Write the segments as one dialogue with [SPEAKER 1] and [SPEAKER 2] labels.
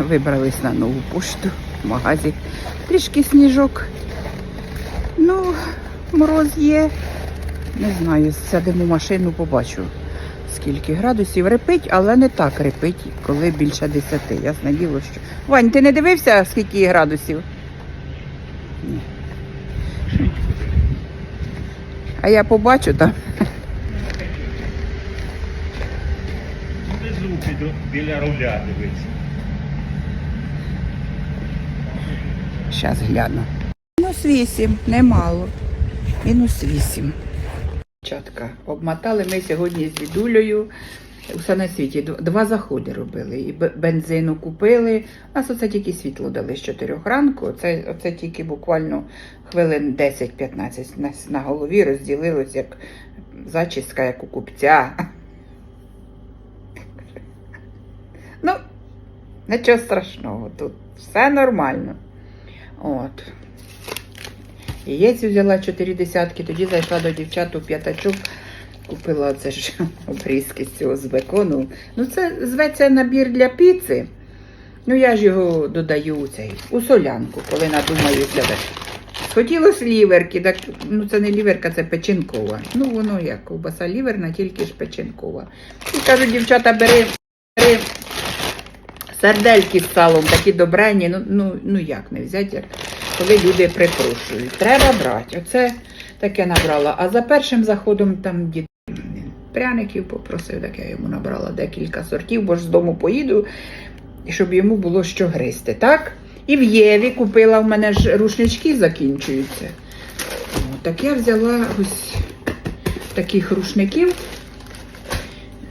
[SPEAKER 1] Вибрались на нову пошту в магазі. Трішки сніжок. Ну, мороз є. Не знаю, сядемо в машину, побачу, скільки градусів. Репить, але не так репить, коли більше 10. Ясне діло, що. Вань, ти не дивився, скільки градусів? Ні. А я побачу там.
[SPEAKER 2] Внизу біля руля дивиться.
[SPEAKER 1] Зараз гляну. Мінус 8, немало. Мінус 8. Чатка. Обмотали ми сьогодні з дідулею. Усе на світі. Два заходи робили. І бензину купили. У нас оце тільки світло дали з 4 ранку. Оце, оце тільки буквально хвилин 10-15 на, на голові розділилось, як зачіска, як у купця. Ну, нічого страшного, тут все нормально. От. Яєць взяла 4 десятки, тоді зайшла до дівчат у п'ятачок, купила це ж обрізки з цього з бекону. Ну, це зветься набір для піци. Ну, я ж його додаю у цей, у солянку, коли надумаюся. Так. Хотілося ліверки, так ну це не ліверка, це печінкова. Ну, воно як ковбаса ліверна, тільки ж печінкова. І кажуть, дівчата, бери, бери сардельки з салом, такі добренні, ну, ну, ну як не взяти, коли люди припрошують. Треба брати. Оце таке набрала. А за першим заходом там дід пряників попросив, так я йому набрала декілька сортів, бо ж з дому поїду, щоб йому було що гристи. Так? І в Єві купила в мене ж рушнички закінчуються. О, так я взяла ось таких рушників.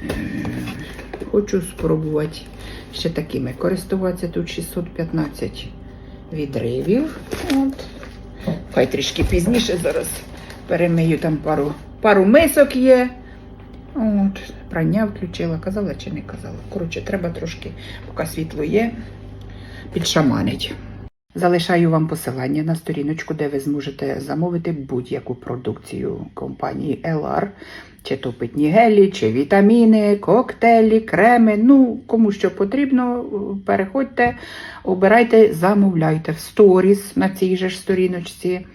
[SPEAKER 1] Е, Хочу спробувати ще такими користуватися. Тут 615 відривів. От. Хай трішки пізніше зараз перемию там пару, пару мисок є. От, прання включила, казала чи не казала. Коротше, треба трошки, поки світло є, підшаманить. Залишаю вам посилання на сторіночку, де ви зможете замовити будь-яку продукцію компанії LR, чи то питні гелі, чи вітаміни, коктейлі, креми. Ну, кому що потрібно, переходьте, обирайте, замовляйте в сторіс на цій же ж сторіночці.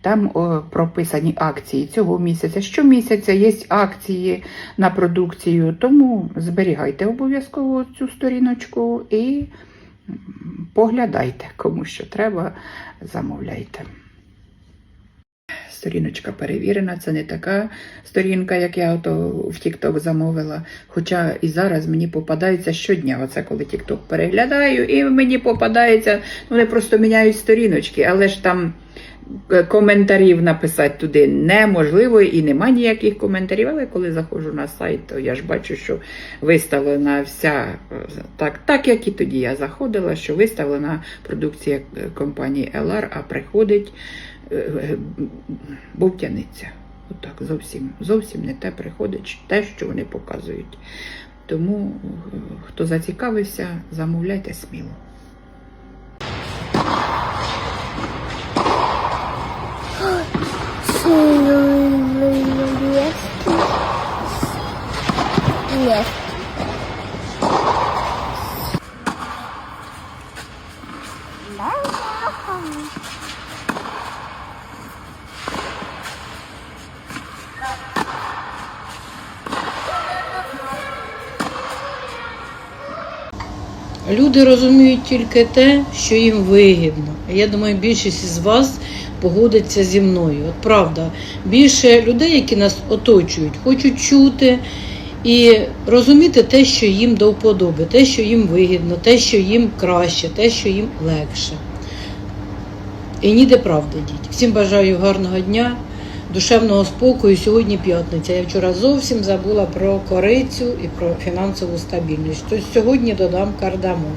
[SPEAKER 1] Там о, прописані акції цього місяця. Щомісяця є акції на продукцію, тому зберігайте обов'язково цю сторіночку і поглядайте, кому що треба, замовляйте. Сторіночка перевірена, це не така сторінка, як я ото в TikTok замовила. Хоча і зараз мені попадається щодня. Оце коли TikTok переглядаю, і мені попадається, вони просто міняють сторіночки, але ж там коментарів написати туди неможливо і нема ніяких коментарів. Але коли заходжу на сайт, то я ж бачу, що виставлена вся е, так, так як і тоді я заходила, що виставлена продукція е, компанії LR, а приходить е, е, бовтяниця. Отак, зовсім, зовсім не те приходить, те, що вони показують. Тому, е, хто зацікавився, замовляйте сміло.
[SPEAKER 3] Люди розуміють тільки те, що їм вигідно. Я думаю, більшість із вас погодиться зі мною. От правда, більше людей, які нас оточують, хочуть чути і розуміти те, що їм до вподоби, те, що їм вигідно, те, що їм краще, те, що їм легше. І ніде правди діть. Всім бажаю гарного дня, душевного спокою. Сьогодні п'ятниця. Я вчора зовсім забула про корицю і про фінансову стабільність. Тож сьогодні додам кардамон.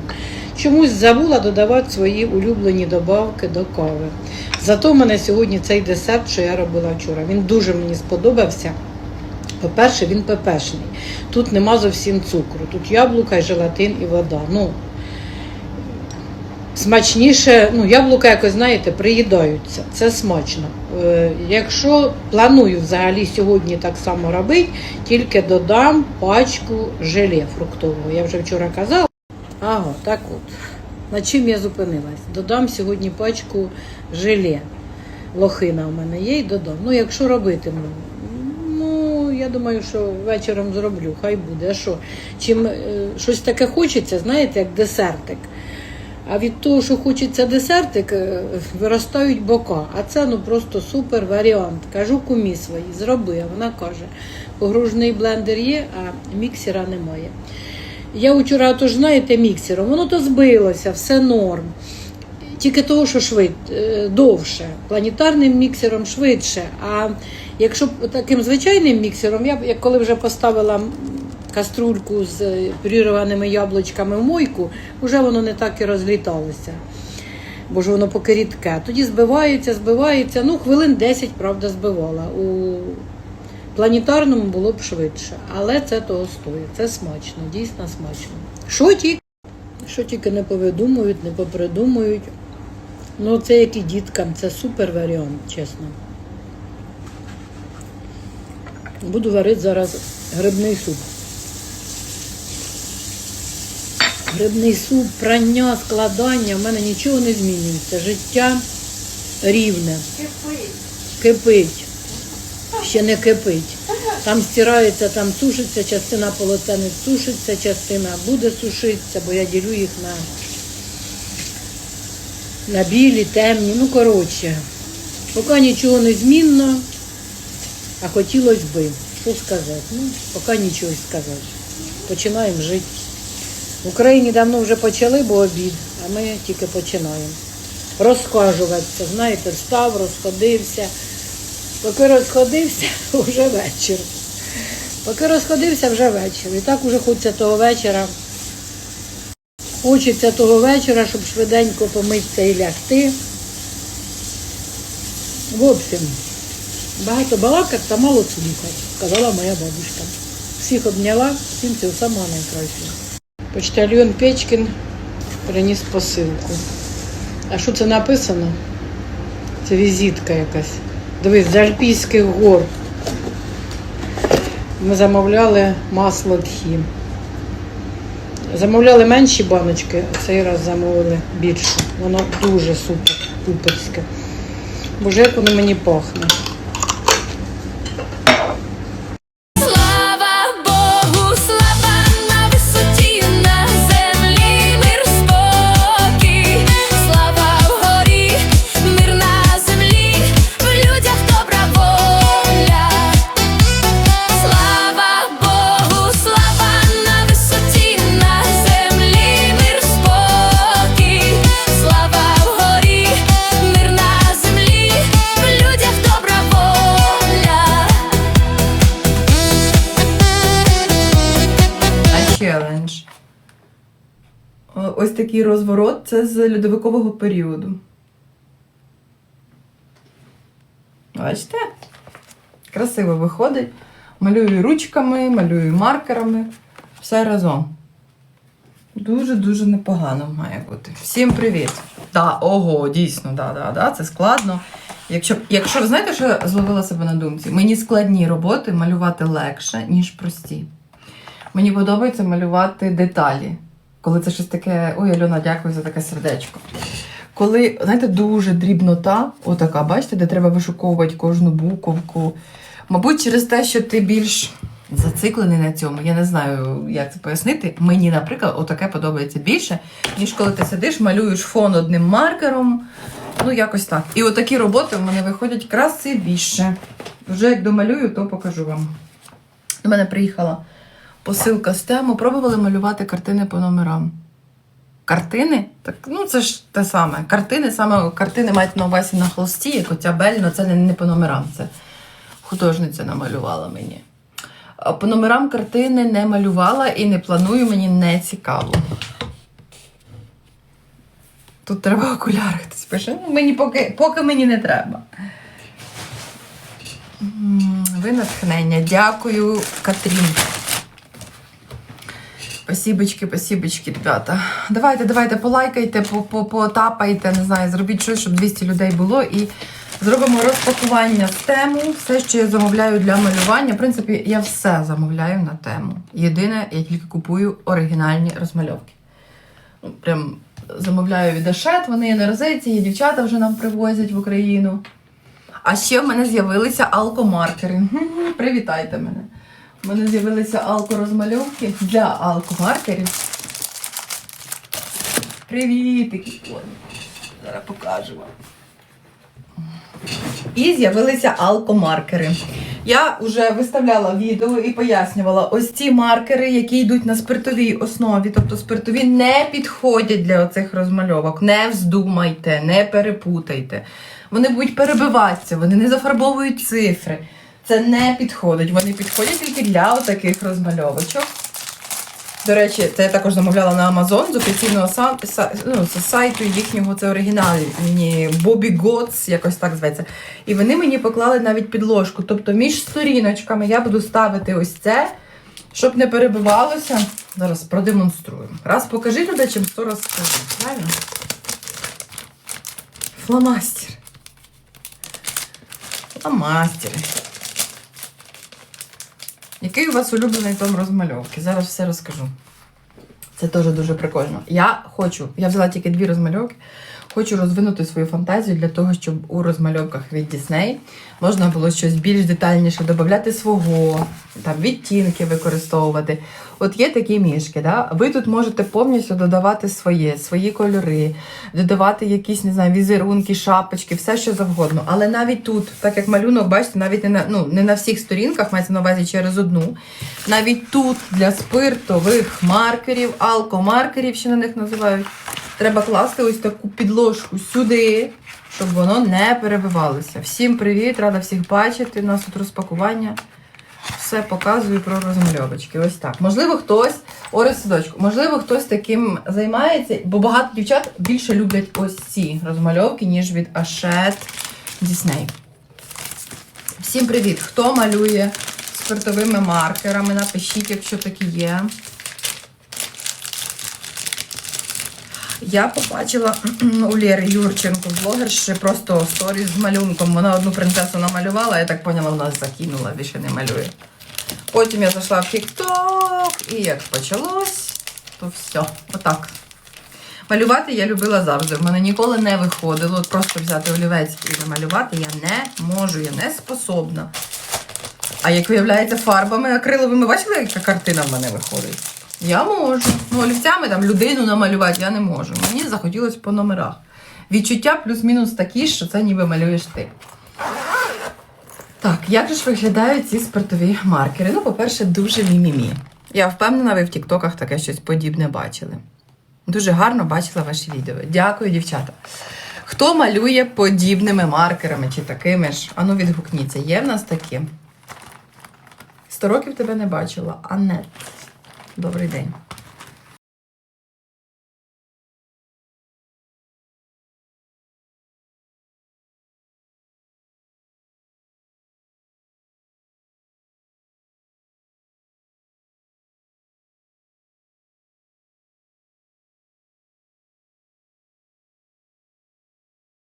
[SPEAKER 3] Чомусь забула додавати свої улюблені добавки до кави. Зато в мене сьогодні цей десерт, що я робила вчора. Він дуже мені сподобався. По-перше, він пепешний. Тут нема зовсім цукру. Тут яблука, і желатин і вода. Ну, смачніше, ну, яблука, якось, знаєте, приїдаються. Це смачно. Е, якщо планую взагалі сьогодні так само робити, тільки додам пачку желе фруктового. Я вже вчора казала. Ага, так от. На чим я зупинилась? Додам сьогодні пачку желе. Лохина у мене є і додам. Ну, якщо робитиму. Ну, я думаю, що вечором зроблю, хай буде. А що? Чим е, щось таке хочеться, знаєте, як десертик. А від того, що хочеться десертик, е, виростають бока. А це ну просто супер варіант. Кажу кумі своїй, зроби. А вона каже: погружний блендер є, а міксера немає. Я вчора, то ж знаєте, міксером, воно то збилося, все норм. Тільки того, що швид, е, довше. Планетарним міксером швидше. А якщо таким звичайним міксером, я б коли вже поставила каструльку з пюрірованими яблучками в мойку, вже воно не так і розліталося. Бо ж воно поки рідке. Тоді збивається, збивається. Ну, хвилин 10, правда, збивала. У планетарному було б швидше. Але це того стоїть. Це смачно, дійсно смачно. Що тільки, що тільки не повидумують, не попридумують. Ну, це як і діткам, це супер варіант, чесно. Буду варити зараз грибний суп. Грибний суп, прання, складання, в мене нічого не змінюється. Життя рівне. Кипить. Ще не кипить. Там стирається, там сушиться, частина полотенець сушиться, частина буде сушитися, бо я ділю їх на, на білі, темні. Ну, коротше, поки нічого не змінно, а хотілося би. Що сказати? Ну, поки нічого сказати. Починаємо жити. В Україні давно вже почали, бо обід, а ми тільки починаємо. Розхажуватися, знаєте, встав, розходився. Поки розходився, вже вечір. Поки розходився, вже вечір. І так уже хочеться того вечора. Хочеться того вечора, щоб швиденько помитися і лягти. В общем, багато балакать та мало слухати, сказала моя бабушка. Всіх обняла, всім цього самого найкращого. Почтальон Печкін приніс посилку. А що це написано? Це візитка якась. Дивись, з Альпійських гор. Ми замовляли масло тхі. Замовляли менші баночки, а цей раз замовили більше. Воно дуже супер, суперське. Боже, як воно мені пахне.
[SPEAKER 4] Такий розворот це з льодовикового періоду. Бачите? Красиво виходить. Малюю ручками, малюю маркерами. Все разом. Дуже-дуже непогано має бути. Всім привіт! Да, ого, дійсно, да, да, да, це складно. Якщо, якщо знаєте, що я зловила себе на думці, мені складні роботи малювати легше, ніж прості. Мені подобається малювати деталі. Коли це щось таке, ой, Альона, дякую за таке сердечко. Коли, знаєте, дуже дрібнота, отака, бачите, де треба вишуковувати кожну буковку. Мабуть, через те, що ти більш зациклений на цьому, я не знаю, як це пояснити. Мені, наприклад, отаке подобається більше, ніж коли ти сидиш, малюєш фон одним маркером. Ну, якось так. І отакі роботи в мене виходять красивіше. Вже як домалюю, то покажу вам. До мене приїхала посилка з тему. Пробували малювати картини по номерам. Картини? Так, ну це ж те саме. Картини, саме картини мають на увазі на холсті, як оця Бель, але це не, не по номерам. Це художниця намалювала мені. По номерам картини не малювала і не планую, мені не цікаво. Тут треба окуляри, хтось пише. Ну, мені поки, поки мені не треба. Ви натхнення. Дякую, Катрін. Спасибочки, спасибочки, ребята. Давайте, давайте, полайкайте, по- по- потапайте, не знаю, зробіть щось, щоб 200 людей було. І зробимо розпакування з тему. Все, що я замовляю для малювання. В принципі, я все замовляю на тему. Єдине, я тільки купую оригінальні розмальовки. Ну, прям замовляю від Ашет, вони на розетці, є дівчата вже нам привозять в Україну. А ще в мене з'явилися алкомаркери. Привітайте мене. У мене з'явилися алкорозмальовки для алкомаркерів. Привітики! Зараз покажу вам. І з'явилися алкомаркери. Я вже виставляла відео і пояснювала, ось ці маркери, які йдуть на спиртовій основі, тобто спиртові не підходять для оцих розмальовок. Не вздумайте, не перепутайте. Вони будуть перебиватися, вони не зафарбовують цифри. Це не підходить. Вони підходять тільки для отаких розмальовочок. До речі, це я також замовляла на Amazon з офіційного са, са- ну, сайту їхнього, це оригінальні Bobby Gods, якось так зветься. І вони мені поклали навіть підложку. Тобто між сторіночками я буду ставити ось це, щоб не перебивалося. Зараз продемонструю. Раз покажи глядачам, сто раз скажу. Правильно? Фломастер. Фломастери. Який у вас улюблений том розмальовки? Зараз все розкажу. Це теж дуже прикольно. Я хочу, я взяла тільки дві розмальовки. Хочу розвинути свою фантазію для того, щоб у розмальовках від Дісней можна було щось більш детальніше додати свого, там відтінки використовувати. От є такі мішки, да? ви тут можете повністю додавати своє, свої кольори, додавати якісь, не знаю, візерунки, шапочки, все що завгодно. Але навіть тут, так як малюнок, бачите, навіть не на, ну, не на всіх сторінках, мається на увазі через одну. Навіть тут для спиртових маркерів, алкомаркерів, ще на них називають, треба класти ось таку підложку сюди, щоб воно не перебивалося. Всім привіт, рада всіх бачити. У нас тут розпакування. Все показую про розмальовочки. Ось так. Можливо, хтось, садочку, можливо, хтось таким займається, бо багато дівчат більше люблять ось ці розмальовки, ніж від Ашет Disney. Всім привіт! Хто малює спиртовими маркерами? Напишіть, якщо такі є. Я побачила у Лєри Юрченко блогерші просто сторіс з малюнком. Вона одну принцесу намалювала, я так поняла, вона закинула, більше не малює. Потім я зайшла в TikTok, і як почалось, то все, отак. Малювати я любила завжди. В мене ніколи не виходило. От Просто взяти олівець і намалювати я не можу, я не способна. А як виявляється, фарбами акриловими, бачили, яка картина в мене виходить? Я можу. Ну, олівцями там людину намалювати я не можу. Мені захотілося по номерах. Відчуття плюс-мінус такі, що це ніби малюєш ти. Так, як же ж виглядають ці спиртові маркери? Ну, по-перше, дуже мімімі. Я впевнена, ви в Тіктоках таке щось подібне бачили. Дуже гарно бачила ваші відео. Дякую, дівчата. Хто малює подібними маркерами чи такими ж? Ану, відгукніться. Є в нас такі? Сто років тебе не бачила. Анет. Добрий день.